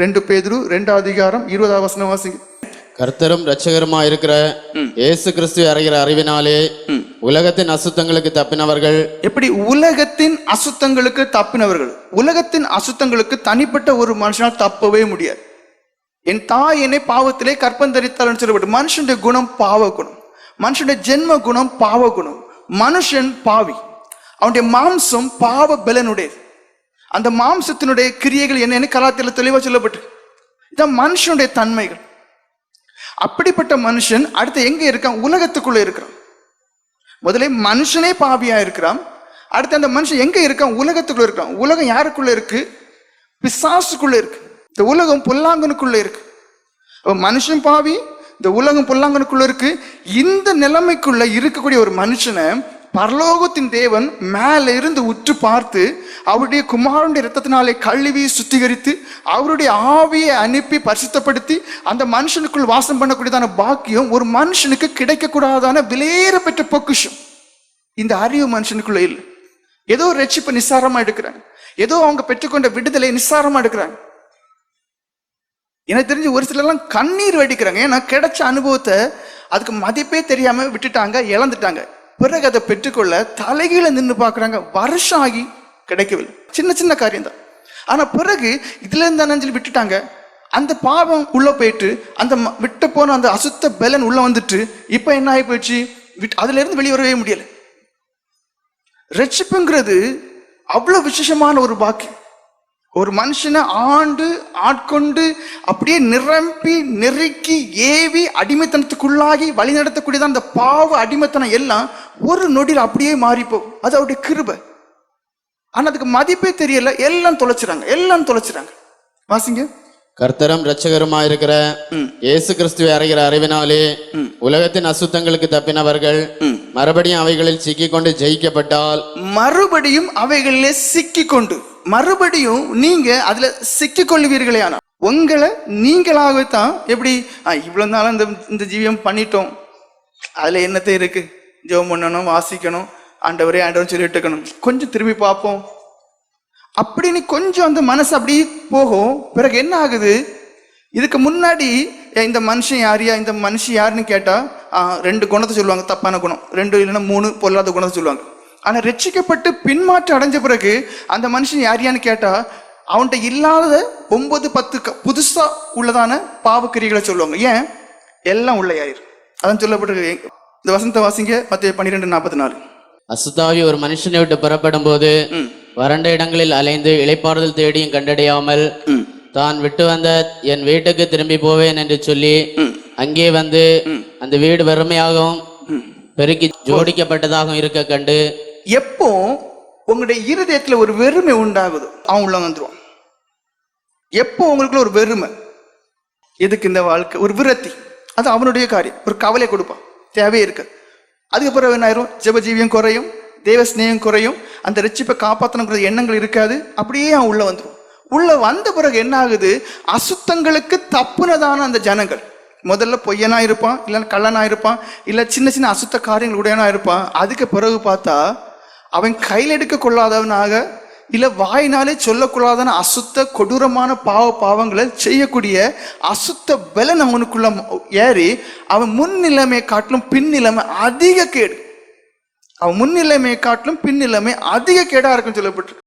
ரெண்டு பேதுரு ரெண்டாவது அதிகாரம் இருபதாவது வசனம் வாசிங்க கர்த்தரும் இரட்சகருமா இருக்கிற இயேசு கிறிஸ்து அறிகிற அறிவினாலே உலகத்தின் அசுத்தங்களுக்கு தப்பினவர்கள். எப்படி? உலகத்தின் அசுத்தங்களுக்கு தப்பினவர்கள். உலகத்தின் அசுத்தங்களுக்கு தனிப்பட்ட ஒரு மனுஷனால் தப்பவே முடியாது. என் தாய் என்னை பாவத்திலே கற்பந்தரித்தாள்னு சொல்லப்பட்டு மனுஷனுடைய குணம் பாவ குணம். மனுஷனுடைய ஜென்ம குணம் பாவ குணம். மனுஷன் பாவி. அவனுடைய மாம்சம் பாவ பலனுடையது. அந்த மாம்சத்தினுடைய கிரியைகள் என்னன்னு கலாத்தில தெளிவாக சொல்லப்பட்டு இதான் மனுஷனுடைய தன்மைகள். அப்படிப்பட்ட மனுஷன் அடுத்து எங்க இருக்கான்? உலகத்துக்குள்ள இருக்கிறான். முதலே மனுஷனே பாவியா இருக்கிறான். அடுத்து அந்த மனுஷன் எங்க இருக்கான்? உலகத்துக்குள்ள இருக்கான் உலகம் யாருக்குள்ள இருக்கு? பிசாசுக்குள்ள இருக்கு. இந்த உலகம் பொல்லாங்கனுக்குள்ள இருக்கு. அப்ப மனுஷன் பாவி இந்த உலகம் பொல்லாங்கனுக்குள்ள இருக்கு. இந்த நிலைமைக்குள்ள இருக்கக்கூடிய ஒரு மனுஷனை பரலோகத்தின் தேவன் மேல இருந்து உற்று பார்த்து அவருடைய குமாரனுடைய இரத்தத்தினாலே கழுவி சுத்திகரித்து அவருடைய ஆவியை அனுப்பி பரிசுத்தப்படுத்தி அந்த மனுஷனுக்குள் வாசம் பண்ணக்கூடியதான பாக்கியம் ஒரு மனுஷனுக்கு கிடைக்கக்கூடாதான விலையேற பெற்ற பொக்குஷம். இந்த அறிவு மனுஷனுக்குள்ள இல்லை. ஏதோ ஒரு ரட்சிப்பு நிஸ்சாரமா எடுக்கிறாங்க. ஏதோ அவங்க பெற்றுக்கொண்ட விடுதலை நிசாரமா எடுக்கிறாங்க. எனக்கு தெரிஞ்சு ஒரு சிலர்லாம் கண்ணீர் வெடிக்கிறாங்க. ஏன்னா கிடைச்ச அனுபவத்தை அதுக்கு மதிப்பே தெரியாம விட்டுட்டாங்க இழந்துட்டாங்க. பிறகு அதை பெற்றுக்கொள்ள தலைகீழ நின்று பார்க்குறாங்க. வருஷம் ஆகி கிடைக்கவில்லை. சின்ன சின்ன காரியம் தான் ஆனால் பிறகு இதுல இருந்து சொல்லி விட்டுட்டாங்க. அந்த பாவம் உள்ள போயிட்டு அந்த ம- விட்டு போன அந்த அசுத்த பலன் உள்ள வந்துட்டு இப்போ என்ன ஆகி போயிடுச்சு? விட் அதுல இருந்து வெளியே வரவே முடியலை. ரட்சிப்புங்கிறது அவ்வளோ விசேஷமான ஒரு பாக்கியம். ஒரு மனுஷனை ஆண்டு ஆட்கொண்டு அப்படியே நிரம்பி நெருக்கி ஏவி அடிமைத்தனத்துக்குள்ளாகி வழி நடத்தக்கூடியதான் அந்த பாவ அடிமைத்தனம் எல்லாம் ஒரு நொடியில் அப்படியே மாறிப்போகும் அது அவருடைய கிருபை. ஆனா அதுக்கு மதிப்பே தெரியல. எல்லாம் தொலைச்சிறாங்க. எல்லாம் தொலைச்சிறாங்க. வாசிங்க. கர்த்தரும் இரட்சகருமா இருக்கிற இயேசு கிறிஸ்துவை அறிகிற அறிவினாலே உலகத்தின் அசுத்தங்களுக்கு தப்பினவர்கள் மறுபடியும் அவைகளில் சிக்கிக்கொண்டு ஜெயிக்கப்பட்டால் மறுபடியும் அவைகளிலே சிக்கிக்கொண்டு. மறுபடியும் நீங்க அதுல சிக்கிக்கொள்வீர்களே ஆனால் உங்களை நீங்களாகத்தான் எப்படி இவ்வளவு நாள் இந்த இந்த ஜீவியம் பண்ணிட்டோம். அதுல என்னத்தை இருக்கு? ஜெபம் பண்ணணும் வாசிக்கணும் ஆண்டவரே ஆண்டவரும் சொல்லிட்டு இருக்கணும் கொஞ்சம் திரும்பி பார்ப்போம். அப்படின்னு கொஞ்சம் அந்த மனசு அப்படியே போகும். பிறகு என்ன ஆகுது? இதுக்கு முன்னாடி இந்த மனுஷன் யாரியா இந்த மனுஷன் யாருன்னு கேட்டா ரெண்டு குணத்தை சொல்லுவாங்க தப்பான குணம். ரெண்டு இல்லைன்னா மூணு பொல்லாத குணத்தை சொல்லுவாங்க. ஆனா ரட்சிக்கப்பட்டு பின்மாற்றம் அடைஞ்ச பிறகு அந்த மனுஷன் யாரியான்னு கேட்டா அவன்கிட்ட இல்லாத ஒன்பது பத்து க- புதுசா உள்ளதான பாவக்கிரிகளை சொல்லுவாங்க. ஏன்? எல்லாம் உள்ள யாயிரு அதான் சொல்லப்பட்டிருக்கு. இந்த வசந்த வாசிங்க. மத்திய பன்னிரெண்டு நாற்பத்தி நாலு அசுத்தாவி ஒரு மனுஷனை விட்டு புறப்படும் போது வறண்ட இடங்களில் அலைந்து இளைப்பாறுதல் தேடியும் கண்டடையாமல் தான் விட்டு வந்த என் வீட்டுக்கு திரும்பி போவேன் என்று சொல்லி அங்கே வந்து அந்த வீடு வெறுமையாகவும் பெருக்கி ஜோடிக்கப்பட்டதாகவும் இருக்க கண்டு எப்போ உங்களுடைய இருதயத்துல ஒரு வெறுமை உண்டாகுதோ அவன் உள்ள வந்துருவான். எப்போ உங்களுக்குள்ள ஒரு வெறுமை? எதுக்கு இந்த வாழ்க்கை? ஒரு விரத்தி. அது அவனுடைய காரியம். ஒரு கவலை கொடுப்பான். தேவையே இருக்கு அதுக்கப்புறம் என்ன ஆயிரும்? ஜீவியம் குறையும் தேவ ஸ்நேகம் குறையும் அந்த ரட்சிப்பை காப்பாற்றணுங்கிற எண்ணங்கள் இருக்காது. அப்படியே அவன் உள்ள வந்துடும் உள்ள வந்த பிறகு என்ன ஆகுது? அசுத்தங்களுக்கு தப்புனதான அந்த ஜனங்கள். முதல்ல பொய்யனா இருப்பான் இல்லைன்னா கள்ளனா இருப்பான் இல்லை சின்ன சின்ன அசுத்த காரியங்கள் உடையனா இருப்பான். அதுக்கு பிறகு பார்த்தா அவன் கையில் எடுக்க கொள்ளாதவனாக இல்லை வாயினாலே சொல்லக்கூடாதான அசுத்த கொடூரமான பாவ பாவங்களை செய்யக்கூடிய அசுத்த பலன் அவனுக்குள்ள ஏறி அவன் முன் நிலைமையை காட்டிலும் பின் நிலைமை அதிக கேடு. அவன் முன் நிலைமையை காட்டிலும் பின் நிலைமை அதிக கேடாக இருக்குன்னு சொல்லப்பட்டு